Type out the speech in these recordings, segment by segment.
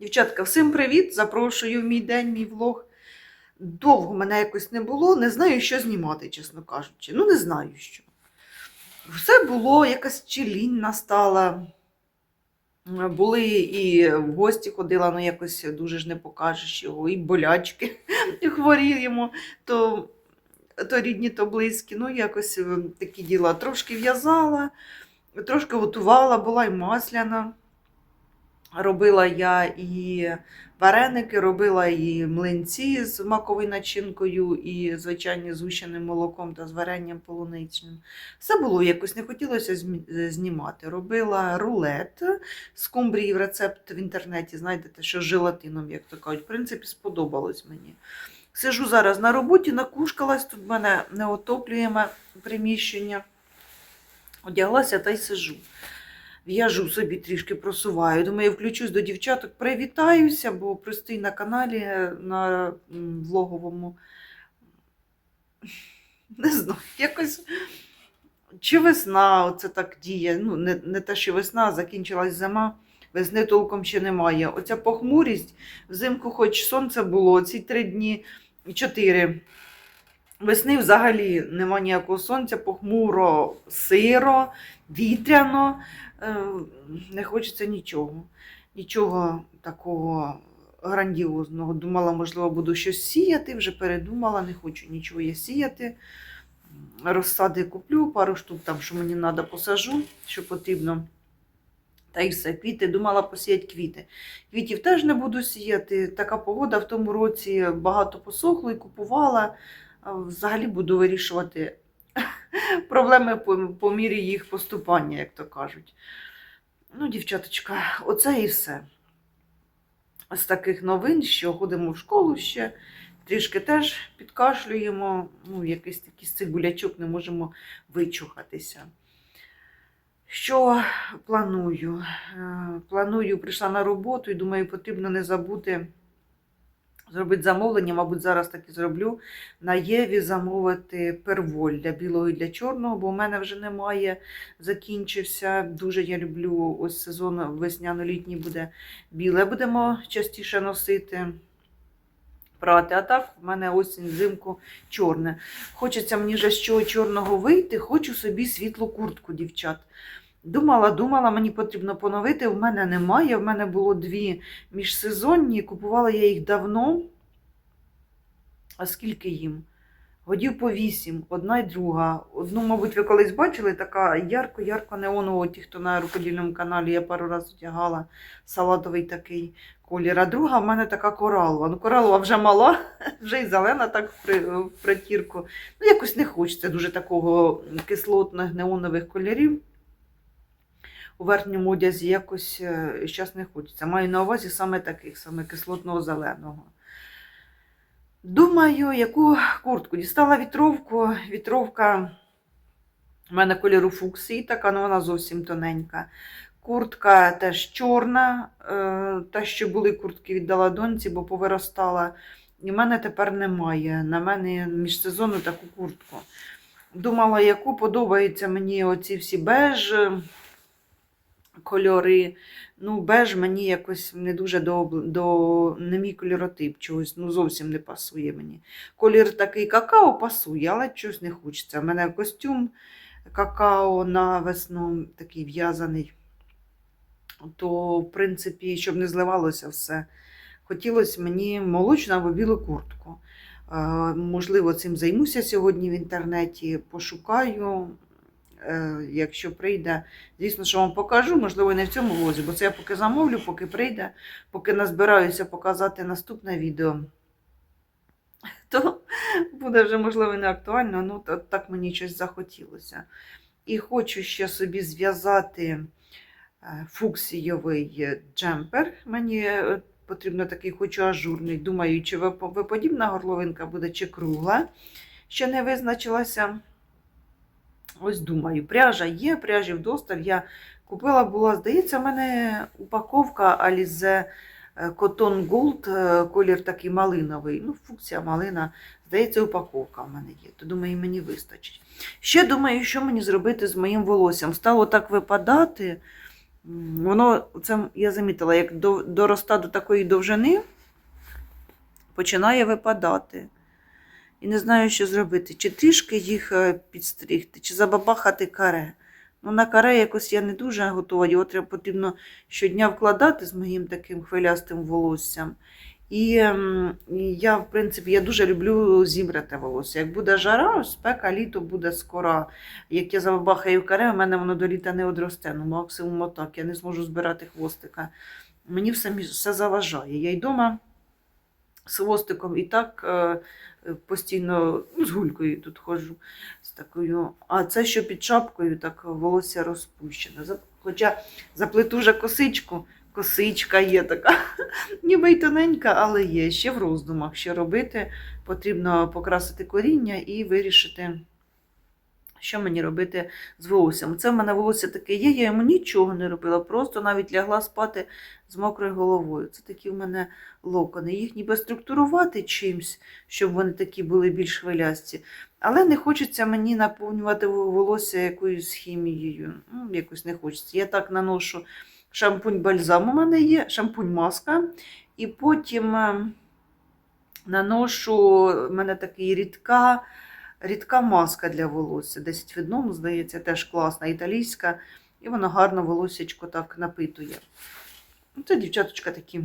Дівчатка, всім привіт! Запрошую в мій день, мій влог. Довго мене якось не було, не знаю, що знімати, чесно кажучи. Ну, не знаю що. Все було, якась челінь настала. Були і в гості ходила, ну якось дуже ж не покажеш його, і болячки і хворіємо, то, то рідні, то близькі. Ну, якось е, такі діла. Трошки в'язала, трошки готувала, була і масляна. Робила я і вареники, робила і млинці з маковою начинкою, і звичайні згущеним молоком та з варенням полуничним. Все було якось не хотілося знімати. Робила рулет з кумбрії рецепт в інтернеті, знайдете, що з желатином, як то кажуть. В принципі, сподобалось мені. Сижу зараз на роботі, накушкалась, тут мене неотоплюєме приміщення. Одяглася та й сижу. В'яжу собі трішки просуваю. Думаю, включусь до дівчаток, привітаюся, бо простий на каналі на влоговому. Не знаю, якось. Чи весна оце так діє? Ну, не, не те, що весна, закінчилась зима, весни толком ще немає. Оця похмурість, взимку хоч сонце було, ці три дні, чотири. Весни взагалі нема ніякого сонця, похмуро, сиро, вітряно. Е, Не хочеться нічого. Нічого такого грандіозного. Думала, можливо, буду щось сіяти, вже передумала, не хочу нічого я сіяти. Розсади куплю, пару штук там, що мені треба, посажу, що потрібно. Та й все, квіти, думала посіяти квіти. Квітів теж не буду сіяти. Така погода в тому році багато посохло і купувала. Взагалі буду вирішувати проблеми по, по мірі їх поступання, як то кажуть. Ну, дівчаточка, оце і все. З таких новин, що ходимо в школу ще, трішки теж підкашлюємо, ну, якийсь такий з цих болячок не можемо вичухатися. Що планую? Е, Планую, прийшла на роботу і думаю, потрібно не забути зробити замовлення, мабуть, зараз так і зроблю. На Єві замовити перволь для білого і для чорного, бо в мене вже немає, закінчився. Дуже я люблю ось сезон весняно-літній буде біле. Будемо частіше носити. Прати, а так в мене осінь, взимку чорне. Хочеться мені вже з чого чорного вийти, хочу собі світлу куртку, дівчат. Думала, думала, мені потрібно поновити. В мене немає. В мене було дві міжсезонні. Купувала я їх давно. А скільки їм? Годів по вісім, одна й друга. Одну, мабуть, ви колись бачили, така ярко-ярко неонова, ті, хто на рукодільному каналі я пару разів одягала, салатовий такий колір. А друга в мене така коралова. Ну, коралова вже мала, вже й зелена так в при- в притірку. Ну, якось не хочеться дуже такого кислотних неонових кольорів. У верхньому одязі якось зараз не хочеться. Маю на увазі саме таких, саме кислотного зеленого. Думаю, яку куртку. Дістала вітровку. Вітровка в мене кольору фуксії, така, ну вона зовсім тоненька. Куртка теж чорна. е, Та, що були куртки, віддала доньці, бо повиростала. І в мене тепер немає. На мене міжсезонну таку куртку. Думала, яку подобаються мені оці всі беж кольори. Ну, беж мені якось не дуже до, до не мій кольоротип чогось, ну зовсім не пасує мені. Колір такий какао пасує, але чогось не хочеться. У мене костюм какао на весну такий в'язаний. То, в принципі, щоб не зливалося все, хотілося мені молочну або білу куртку. Е, Можливо, цим займуся сьогодні в інтернеті, пошукаю. Е, Якщо прийде, звісно, що вам покажу, можливо, не в цьому влозі, бо це я поки замовлю, поки прийде, поки назбираюся показати наступне відео, то буде вже, можливо, не актуально, ну так мені щось захотілося. І хочу ще собі зв'язати е, фуксійовий джемпер. Мені е, потрібно такий, хочу ажурний. Думаю, чи виподібна горловинка буде, чи кругла. Ще не визначилася. Ось думаю, пряжа є, пряжі вдосталь. Я купила була, здається, в мене упаковка Alize е, Cotton Gold, е, колір такий малиновий. Ну, фуксія малина. Здається, упаковка в мене є. То думаю, мені вистачить. Ще думаю, що мені зробити з моїм волоссям. Стало так випадати. Воно, це я замітила, як до, дороста до такої довжини, починає випадати. І не знаю, що зробити. Чи трішки їх е, підстригти, чи забабахати каре. Ну, на каре якось я не дуже готова. Його треба потрібно щодня вкладати з моїм таким хвилястим волоссям. І, ем, я, в принципі, я дуже люблю зібрати волосся. Як буде жара, спека, літо буде скоро. Як я забабахаю каре, у мене воно до літа не одросте. Ну, максимум отак. Я не зможу збирати хвостика. Мені все, все заважає. Я й дома з хвостиком і так е, постійно ну, з гулькою тут ходжу. З такою. А це що під шапкою, так волосся розпущене. Хоча заплету вже косичку, косичка є така, ніби й тоненька, але є. Ще в роздумах, що робити. Потрібно покрасити коріння і вирішити, що мені робити з волоссям. Це в мене волосся таке є, я йому нічого не робила, просто навіть лягла спати з мокрою головою. Це такі в мене локони. Їх ніби структурувати чимсь, щоб вони такі були більш хвилясті. Але не хочеться мені наповнювати волосся якоюсь хімією. Ну, якось не хочеться. Я так наношу шампунь бальзам. У мене є шампунь маска. І потім е, наношу, в мене такий рідка, рідка маска для волосся. 10 в одному, здається, теж класна, італійська. І вона гарно волоссячко так напитує. Ну, Це дівчаточка такі.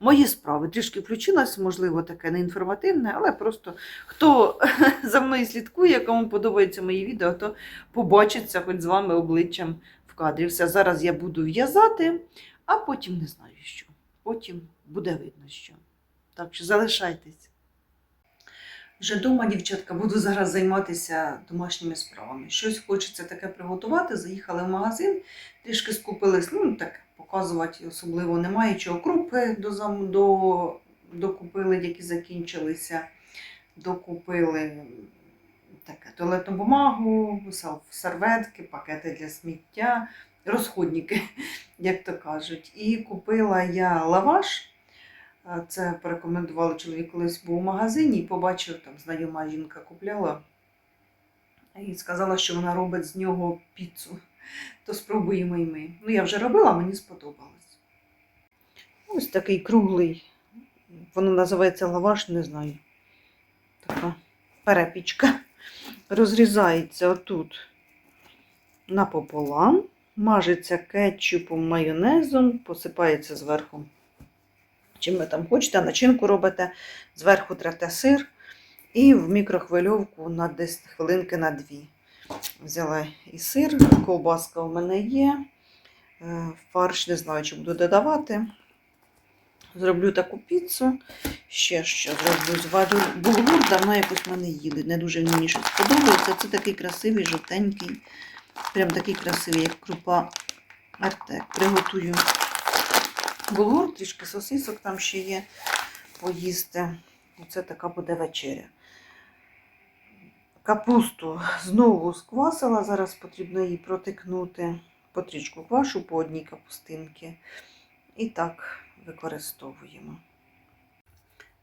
Мої справи. Трішки включилась, можливо, таке неінформативне, але просто хто за мною слідкує, кому подобаються мої відео, то побачиться хоч з вами обличчям в кадрі. Все, зараз я буду в'язати, а потім не знаю що. Потім буде видно що. Так що залишайтесь. Вже вдома, дівчатка, буду зараз займатися домашніми справами. Щось хочеться таке приготувати. Заїхали в магазин, трішки скупились, ну так показувати особливо немає чого. Крупи до, докупили, які закінчилися. Докупили таке туалетну бумагу, серветки, пакети для сміття, розходники, як то кажуть. І купила я лаваш. Це порекомендували чоловік колись був у магазині і побачив, там знайома жінка купляла і сказала, що вона робить з нього піцу. То спробуємо і ми. Ну, я вже робила, мені сподобалось. Ось такий круглий. Воно називається лаваш, не знаю. Така перепічка. Розрізається отут напополам, мажеться кетчупом, майонезом, посипається зверху чим ви там хочете, начинку робите, зверху трете сир і в мікрохвильовку на десь хвилинки на дві. Взяла і сир, ковбаска у мене є. е, Фарш не знаю, чи буду додавати. Зроблю таку піцу. Ще що зроблю, зварю булгур, давно якось мене їли. Не дуже мені щось подобається. Це такий красивий, жовтенький. Прям такий красивий, як крупа артек. Приготую булгур, трішки сосисок там ще є поїсти. Оце така буде вечеря. Капусту знову сквасила, зараз потрібно її протикнути. Потрішку квашу по одній капустинці. І так використовуємо.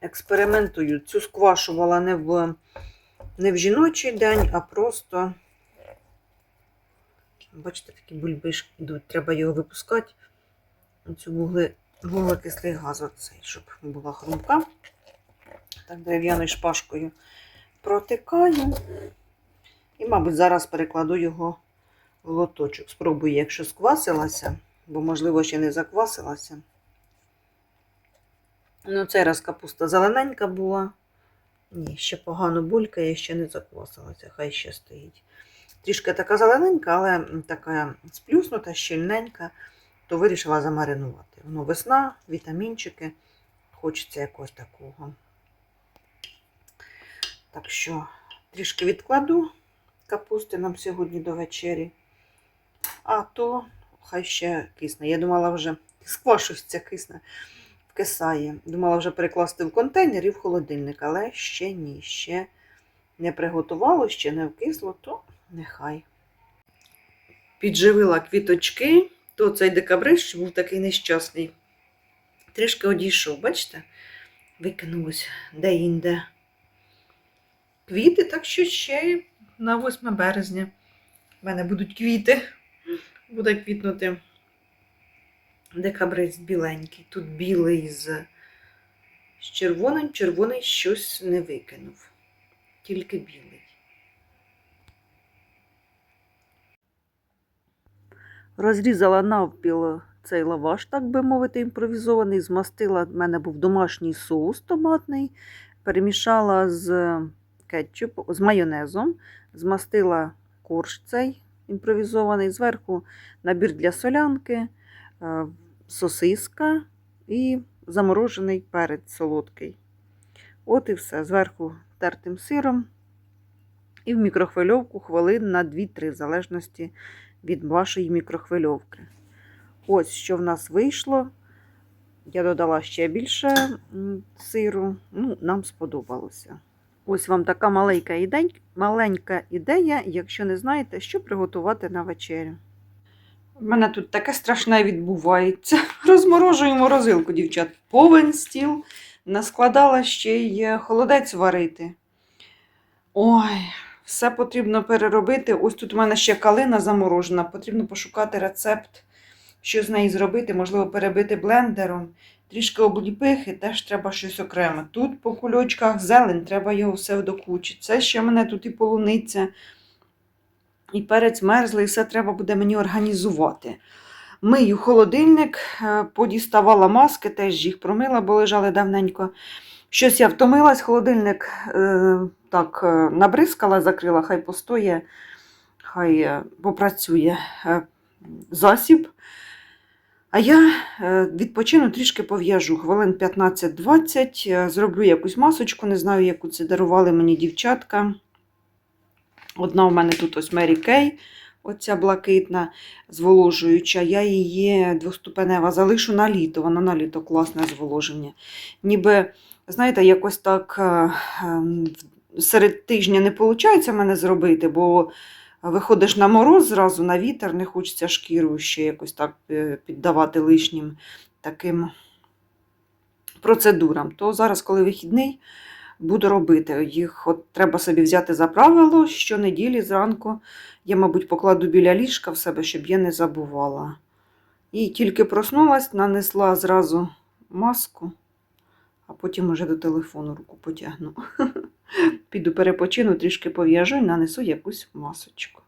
Експериментую. Цю сквашувала не в, не в жіночий день, а просто, бачите, такі бульбишки йдуть. Треба його випускати. Оцю вугли, вуглекислий газ, оцей, щоб була хрумка. Так дерев'яною шпажкою протикаю. І, мабуть, зараз перекладу його в лоточок. Спробую, якщо сквасилася, бо, можливо, ще не заквасилася. Ну, цей раз капуста зелененька була. Ні, ще погано булькає, ще не заквасилася, хай ще стоїть. Трішки така зелененька, але така сплюснута, щільненька, то вирішила замаринувати. Воно весна, вітамінчики, хочеться якогось такого. Так що трішки відкладу капусти нам сьогодні до вечері. А то хай ще кисне. Я думала вже сквашується кисне, вкисає. Думала вже перекласти в контейнер і в холодильник, але ще ні, ще не приготувало, ще не вкисло, то нехай. Підживила квіточки, то цей декабриш був такий нещасний. Трішки одійшов, бачите? Викинулось де-інде квіти, так що ще на 8 березня в мене будуть квіти. буде квітнути декабрист біленький. Тут білий з, з червоним, червоний щось не викинув. Тільки білий. Розрізала навпіл цей лаваш, так би мовити, імпровізований. Змастила, в мене був домашній соус томатний, перемішала з кетчуп, з майонезом, змастила корж цей імпровізований, зверху набір для солянки, е, сосиска і заморожений перець солодкий. От і все. Зверху тертим сиром. І в мікрохвильовку хвилин на 2-3, в залежності від вашої мікрохвильовки. Ось що в нас вийшло. Я додала ще більше сиру. Ну, нам сподобалося. Ось вам така маленька ідея, маленька ідея, якщо не знаєте, що приготувати на вечерю. У мене тут таке страшне відбувається. Розморожую морозилку, дівчат. Повен стіл. Наскладала ще й холодець варити. Ой, все потрібно переробити. Ось тут у мене ще калина заморожена. Потрібно пошукати рецепт, що з неї зробити. Можливо, перебити блендером. Трішки обліпихи, теж треба щось окреме. Тут по кульочках зелень, треба його все докучити. Це ще мене тут і полуниця, і перець мерзлий, все треба буде мені організувати. Мию холодильник, е, подіставала маски, теж їх промила, бо лежали давненько. Щось я втомилась, холодильник е, так е, набризкала, закрила, хай постоє, хай е, попрацює засіб. А я відпочину трішки пов'яжу хвилин 15-20, е, зроблю якусь масочку, не знаю, яку це дарували мені дівчатка. Одна у мене тут ось Мері Кей, оця блакитна, зволожуюча. Я її двоступенева залишу на літо, вона на літо класне зволоження. Ніби, знаєте, якось так е, ем, серед тижня не виходить мене зробити, бо виходиш на мороз зразу на вітер, не хочеться шкіру ще якось так е, піддавати лишнім таким процедурам. То зараз, коли вихідний, буду робити. Їх от треба собі взяти за правило, щонеділі зранку я, мабуть, покладу біля ліжка в себе, щоб я не забувала. І тільки проснулась, нанесла зразу маску, а потім уже до телефону руку потягну. Піду перепочину, трішки пов'яжу і нанесу якусь масочку.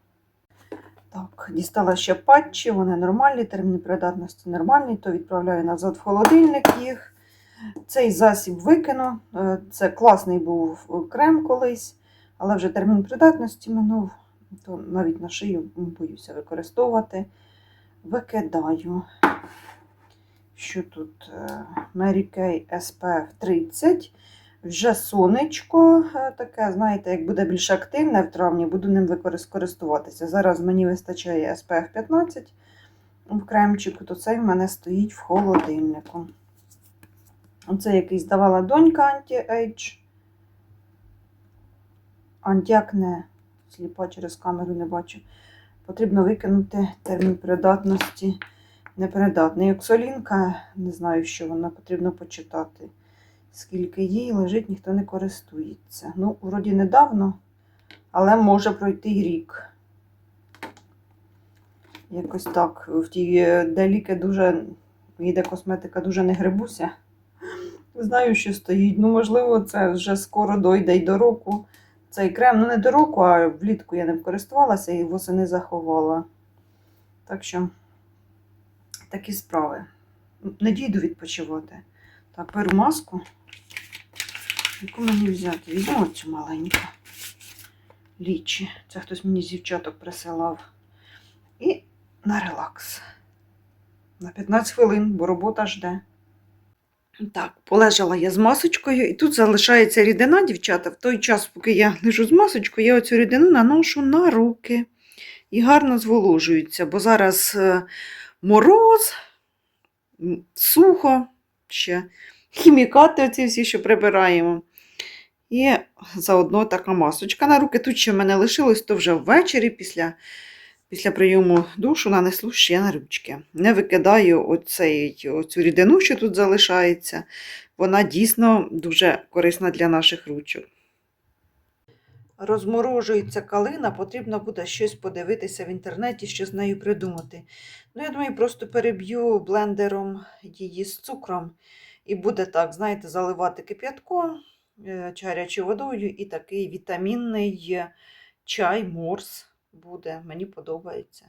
Так, дістала ще патчі, вони нормальні, термін придатності нормальний, то відправляю назад в холодильник їх. Цей засіб викину. Е, Це класний був крем колись, але вже термін придатності минув, то навіть на шию боюся використовувати. Викидаю. Що тут? Е, Mary Kay SPF 30. Вже сонечко е, таке, знаєте, як буде більш активне в травні, буду ним використовуватися. Зараз мені вистачає SPF 15 в кремчику, то цей в мене стоїть в холодильнику. Оце якийсь давала донька анті-ейдж. Антіакне. Сліпа через камеру не бачу. Потрібно викинути термін придатності. Непридатний. Оксолінка, не знаю, що вона потрібно почитати. Скільки їй лежить, ніхто не користується. Ну, вроді недавно, але може пройти рік. Якось так. В тій е, де дуже, йде косметика, дуже не грибуся. Знаю, що стоїть. Ну, можливо, це вже скоро дойде й до року. Цей крем, ну не до року, а влітку я ним користувалася і восени заховала. Так що такі справи. Не дійду відпочивати. Так, беру маску. Яку мені взяти? Візьму цю маленьку. Лічі. Це хтось мені з дівчаток присилав. І на релакс. На 15 хвилин, бо робота жде. Так, полежала я з масочкою, і тут залишається рідина, дівчата. В той час, поки я лежу з масочкою, я оцю рідину наношу на руки і гарно зволожуються, бо зараз е, мороз, сухо ще, хімікати оці всі, що прибираємо. І заодно така масочка на руки. Тут ще в мене лишилось, то вже ввечері після, після прийому душу нанесу ще на ручки. Не викидаю оцей, оцю рідину, що тут залишається. Вона дійсно дуже корисна для наших ручок. Розморожується калина, потрібно буде щось подивитися в інтернеті, що з нею придумати. Ну, я думаю, просто переб'ю блендером її з цукром. І буде так, знаєте, заливати кип'ятком чарячою чи гарячою водою, і такий вітамінний чай, морс буде. Мені подобається.